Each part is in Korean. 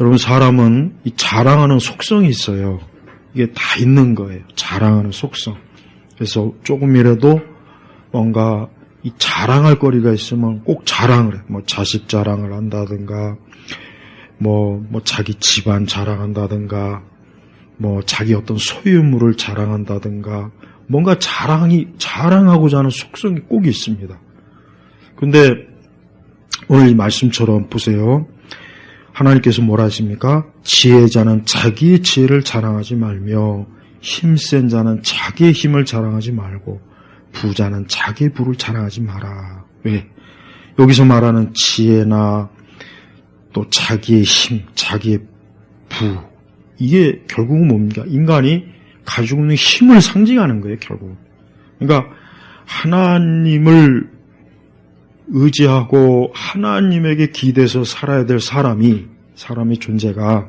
여러분 사람은 이 자랑하는 속성이 있어요. 이게 다 있는 거예요. 자랑하는 속성. 그래서 조금이라도 뭔가 이 자랑할 거리가 있으면 꼭 자랑을 해. 뭐 자식 자랑을 한다든가, 뭐, 뭐 자기 집안 자랑한다든가, 뭐 자기 어떤 소유물을 자랑한다든가, 뭔가 자랑이, 자랑하고자 하는 속성이 꼭 있습니다. 근데 오늘 이 말씀처럼 보세요. 하나님께서 뭐라 하십니까? 지혜자는 자기의 지혜를 자랑하지 말며 힘센 자는 자기의 힘을 자랑하지 말고 부자는 자기의 부를 자랑하지 마라. 왜? 여기서 말하는 지혜나 또 자기의 힘, 자기의 부 이게 결국은 뭡니까? 인간이 가지고 있는 힘을 상징하는 거예요, 결국. 그러니까 하나님을 의지하고 하나님에게 기대서 살아야 될 사람이 사람의 존재가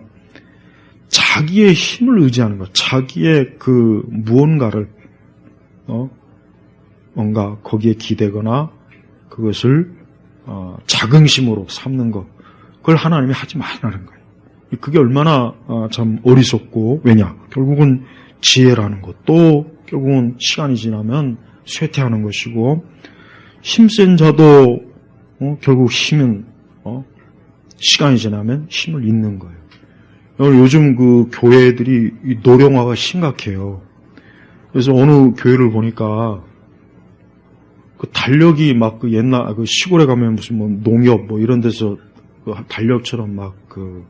자기의 힘을 의지하는 것, 자기의 그 무언가를 어 뭔가 거기에 기대거나 그것을 어, 자긍심으로 삼는 것, 그걸 하나님이 하지 말라는 거예요. 그게 얼마나 어, 참 어리석고 왜냐? 결국은 지혜라는 것, 또 결국은 시간이 지나면 쇠퇴하는 것이고 힘센 자도 어, 결국 힘은 어, 시간이 지나면 힘을 잃는 거예요. 요즘 그 교회들이 이 노령화가 심각해요. 그래서 어느 교회를 보니까 그 달력이 막 그 옛날 그 시골에 가면 무슨 뭐 농협 뭐 이런 데서 그 달력처럼 막 그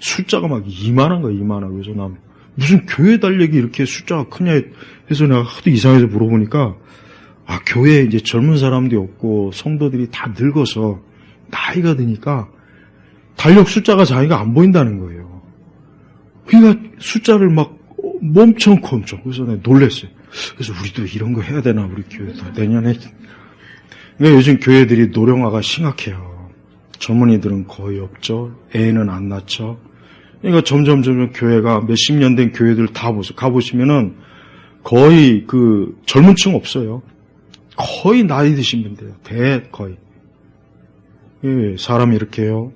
숫자가 막 이만한 거야 이만한 그래서 난 무슨 교회 달력이 이렇게 숫자가 크냐 해서 내가 하도 이상해서 물어보니까 아 교회에 이제 젊은 사람들이 없고 성도들이 다 늙어서 나이가 드니까 달력 숫자가 자기가 안 보인다는 거예요. 그러니까 숫자를 막 엄청 커 엄청 그래서 내가 놀랬어요. 그래서 우리도 이런 거 해야 되나 우리 교회도 내년에 그러니까 요즘 교회들이 노령화가 심각해요. 젊은이들은 거의 없죠. 애는 안 낳죠. 그러니까 점점 점점 교회가 몇십 년 된 교회들 다 보세요. 가보시면은 거의 그 젊은 층 없어요. 거의 나이 드신 분들이에요. 대 거의. 예, 사람이 이렇게요.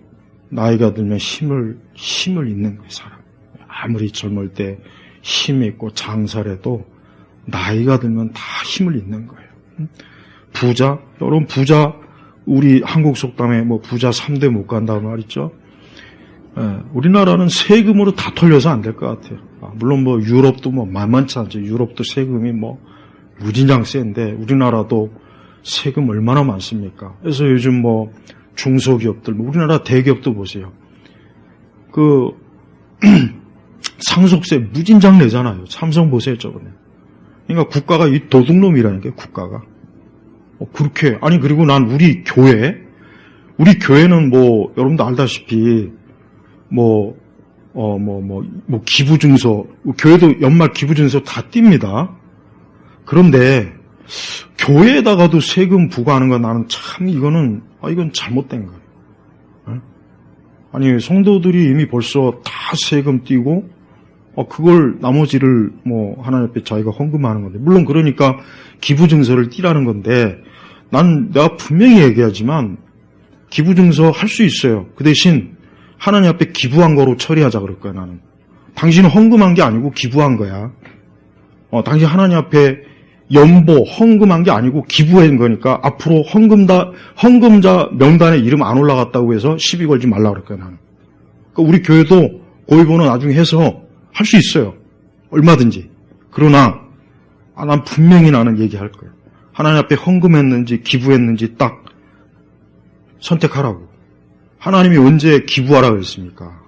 나이가 들면 힘을 힘을 잃는 거예요. 사람. 아무리 젊을 때 힘이 있고 장설해도 나이가 들면 다 힘을 잃는 거예요. 부자, 여러분 부자 우리 한국 속담에 뭐 부자 3대 못 간다고 말있죠. 예, 우리나라는 세금으로 다 털려서 안 될 것 같아요. 아, 물론 뭐 유럽도 뭐 만만치 않죠. 유럽도 세금이 뭐 무진장 센데 우리나라도 세금 얼마나 많습니까? 그래서 요즘 뭐 중소기업들, 뭐 우리나라 대기업도 보세요. 그 상속세 무진장 내잖아요. 삼성 보세요, 저번에. 그러니까 국가가 이 도둑놈이라는 게 국가가. 어, 그렇게 아니 그리고 난 우리 교회 우리 교회는 뭐 여러분도 알다시피 뭐 어 뭐 뭐 뭐 기부증서 교회도 연말 기부증서 다 띱니다. 그런데 교회에다가도 세금 부과하는 건 나는 참 이거는 아 이건 잘못된 거예요. 어? 아니 성도들이 이미 벌써 다 세금 띄고 어, 그걸 나머지를 뭐 하나님 앞에 자기가 헌금하는 건데 물론 그러니까 기부 증서를 띠라는 건데 난 내가 분명히 얘기하지만 기부 증서 할 수 있어요. 그 대신 하나님 앞에 기부한 거로 처리하자 그럴 거야 나는. 당신은 헌금한 게 아니고 기부한 거야. 어, 당신 하나님 앞에 연보 헌금한 게 아니고 기부한 거니까 앞으로 헌금다 헌금자 명단에 이름 안 올라갔다고 해서 시비 걸지 말라 그럴 거야 나는. 그러니까 우리 교회도 고일보는 나중에 해서 할 수 있어요. 얼마든지. 그러나 아, 난 분명히 나는 얘기할 거예요. 하나님 앞에 헌금했는지 기부했는지 딱 선택하라고. 하나님이 언제 기부하라 그랬습니까?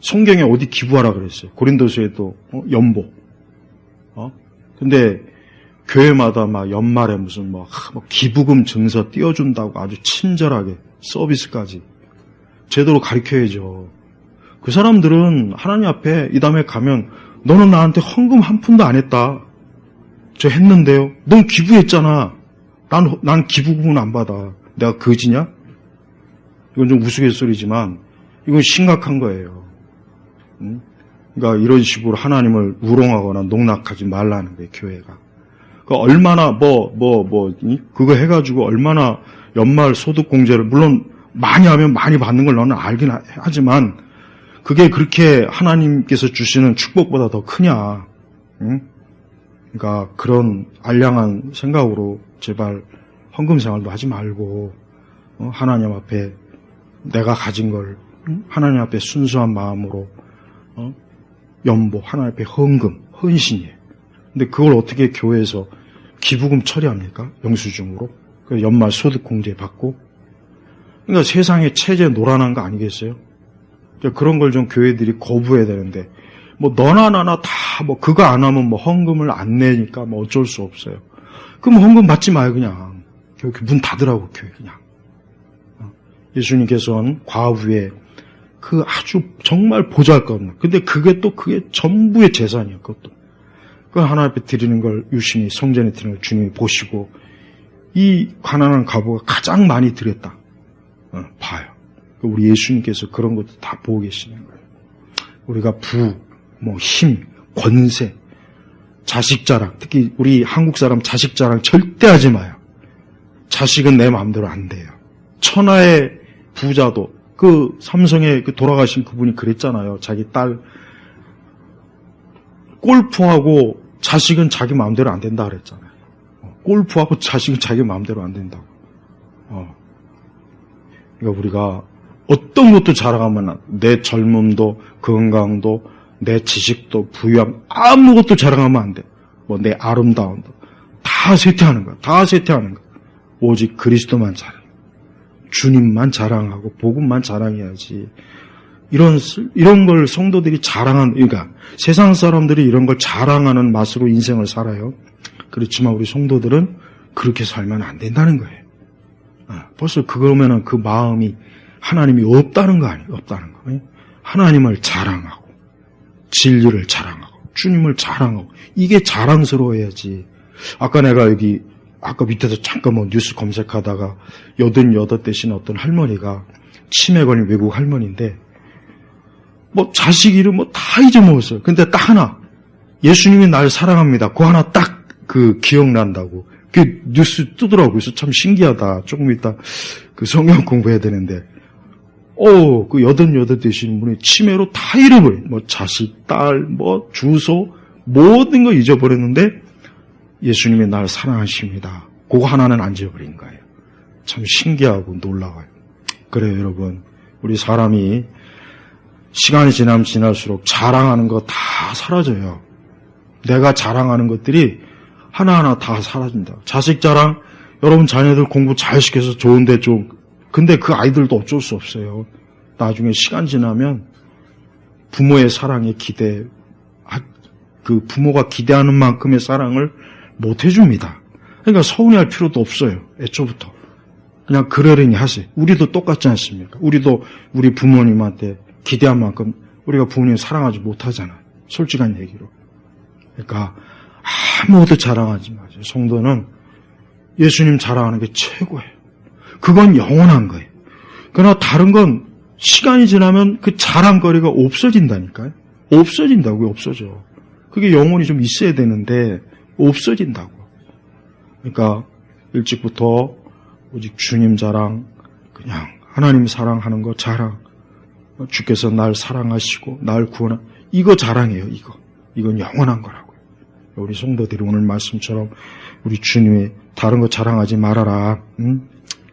성경에 어디 기부하라 그랬어요? 고린도서에도 어? 연보. 어? 근데 교회마다 막 연말에 무슨 뭐, 뭐 기부금 증서 띄워준다고 아주 친절하게 서비스까지 제대로 가르쳐야죠. 그 사람들은 하나님 앞에 이 다음에 가면 너는 나한테 헌금 한 푼도 안 했다. 저 했는데요. 넌 기부했잖아. 난, 난 기부금은 안 받아. 내가 거지냐? 이건 좀 우스갯소리지만 이건 심각한 거예요. 응? 그러니까 이런 식으로 하나님을 우롱하거나 농락하지 말라는 거예요, 교회가. 그 얼마나 뭐, 뭐, 뭐, 그거 해가지고 얼마나 연말 소득 공제를, 물론 많이 하면 많이 받는 걸 너는 알긴 하지만 그게 그렇게 하나님께서 주시는 축복보다 더 크냐? 응? 그러니까 그런 알량한 생각으로 제발 헌금 생활도 하지 말고 어, 하나님 앞에 내가 가진 걸 응? 하나님 앞에 순수한 마음으로 어? 연보 하나님 앞에 헌금 헌신이에요. 근데 그걸 어떻게 교회에서 기부금 처리합니까? 영수증으로 그 연말 소득 공제 받고 그러니까 세상에 체제 노란한 거 아니겠어요? 그러니까 그런 걸 좀 교회들이 거부해야 되는데 뭐 너나 나나 다 뭐 그거 안 하면 뭐 헌금을 안 내니까 뭐 어쩔 수 없어요. 그럼 헌금 받지 마요 그냥 교회 문 닫으라고 교회 그냥. 어? 예수님께서는 과후에 그 아주 정말 보잘 것 없는 근데 그게 또 그게 전부의 재산이에요 그것도. 그 하나님 앞에 드리는 걸 유심히 성전에 드리는 걸 주님이 보시고 이 가난한 가부가 가장 많이 드렸다. 어, 봐요. 우리 예수님께서 그런 것도 다 보고 계시는 거예요. 우리가 부, 뭐 힘, 권세, 자식 자랑, 특히 우리 한국 사람 자식 자랑 절대 하지 마요. 자식은 내 마음대로 안 돼요. 천하의 부자도 그 삼성에 그 돌아가신 그분이 그랬잖아요. 자기 딸 골프하고 자식은 자기 마음대로 안 된다 그랬잖아요. 어, 골프하고 자식은 자기 마음대로 안 된다고. 어. 그러니까 우리가 어떤 것도 자랑하면 내 젊음도 건강도 내 지식도 부유함 아무것도 자랑하면 안 돼. 뭐 내 아름다움도 다 쇠퇴하는 거야. 다 쇠퇴하는 거야. 오직 그리스도만 자랑. 주님만 자랑하고 복음만 자랑해야지. 이런 이런 걸 성도들이 자랑한 그러니까 세상 사람들이 이런 걸 자랑하는 맛으로 인생을 살아요. 그렇지만 우리 성도들은 그렇게 살면 안 된다는 거예요. 아, 벌써 그러면은 그 마음이 하나님이 없다는 거 아니에요? 없다는 거. 하나님을 자랑하고 진리를 자랑하고 주님을 자랑하고 이게 자랑스러워야지. 아까 내가 여기 아까 밑에서 잠깐 뭐 뉴스 검색하다가 여든 여덟 되신 어떤 할머니가 치매 걸린 외국 할머니인데 뭐 자식 이름 뭐 다 잊어먹었어요. 근데 딱 하나 예수님이 날 사랑합니다. 그 하나 딱 그 기억난다고. 그 뉴스 뜨더라고요. 그래서 참 신기하다. 조금 이따 그 성경 공부해야 되는데 오, 그 여든 여덟 되시는 분이 치매로 다 잃어버려. 뭐 자식, 딸, 뭐 주소, 모든 거 잊어버렸는데 예수님이 날 사랑하십니다. 그거 하나는 안 잊어버린 거예요. 참 신기하고 놀라워요. 그래요, 여러분. 우리 사람이 시간이 지나면 지날수록 자랑하는 거 다 사라져요. 내가 자랑하는 것들이 하나하나 다 사라진다. 자식 자랑, 여러분 자녀들 공부 잘 시켜서 좋은데 좀 근데 그 아이들도 어쩔 수 없어요. 나중에 시간 지나면 부모의 사랑에 기대, 그 부모가 기대하는 만큼의 사랑을 못 해줍니다. 그러니까 서운해할 필요도 없어요. 애초부터. 그냥 그러려니 하세요. 우리도 똑같지 않습니까? 우리도 우리 부모님한테 기대한 만큼 우리가 부모님 사랑하지 못하잖아요. 솔직한 얘기로. 그러니까 아무것도 자랑하지 마세요. 성도는 예수님 자랑하는 게 최고예요. 그건 영원한 거예요. 그러나 다른 건 시간이 지나면 그 자랑거리가 없어진다니까요. 없어진다고요, 없어져. 그게 영혼이 좀 있어야 되는데 없어진다고. 그러니까 일찍부터 오직 주님 자랑, 그냥 하나님 사랑하는 거 자랑. 주께서 날 사랑하시고 날 구원하 이거 자랑이에요, 이거. 이건 영원한 거라고요. 우리 성도들이 오늘 말씀처럼 우리 주님의 다른 거 자랑하지 말아라. 응?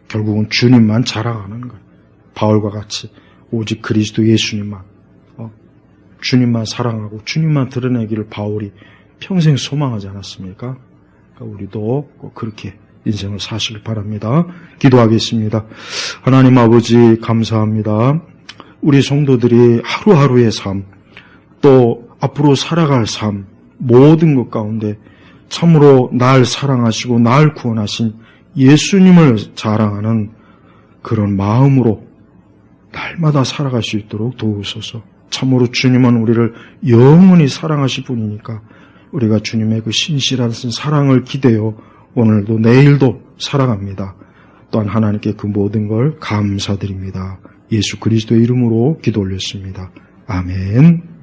결국은 주님만 자랑하는 거예요. 바울과 같이 오직 그리스도 예수님만 어? 주님만 사랑하고 주님만 드러내기를 바울이 평생 소망하지 않았습니까? 그러니까 우리도 꼭 그렇게 인생을 사시길 바랍니다. 기도하겠습니다. 하나님 아버지 감사합니다. 우리 성도들이 하루하루의 삶, 또 앞으로 살아갈 삶, 모든 것 가운데 참으로 날 사랑하시고 날 구원하신 예수님을 자랑하는 그런 마음으로 날마다 살아갈 수 있도록 도우소서. 참으로 주님은 우리를 영원히 사랑하실 분이니까 우리가 주님의 그 신실한 사랑을 기대어 오늘도 내일도 사랑합니다. 또한 하나님께 그 모든 걸 감사드립니다. 예수 그리스도의 이름으로 기도 올렸습니다. 아멘.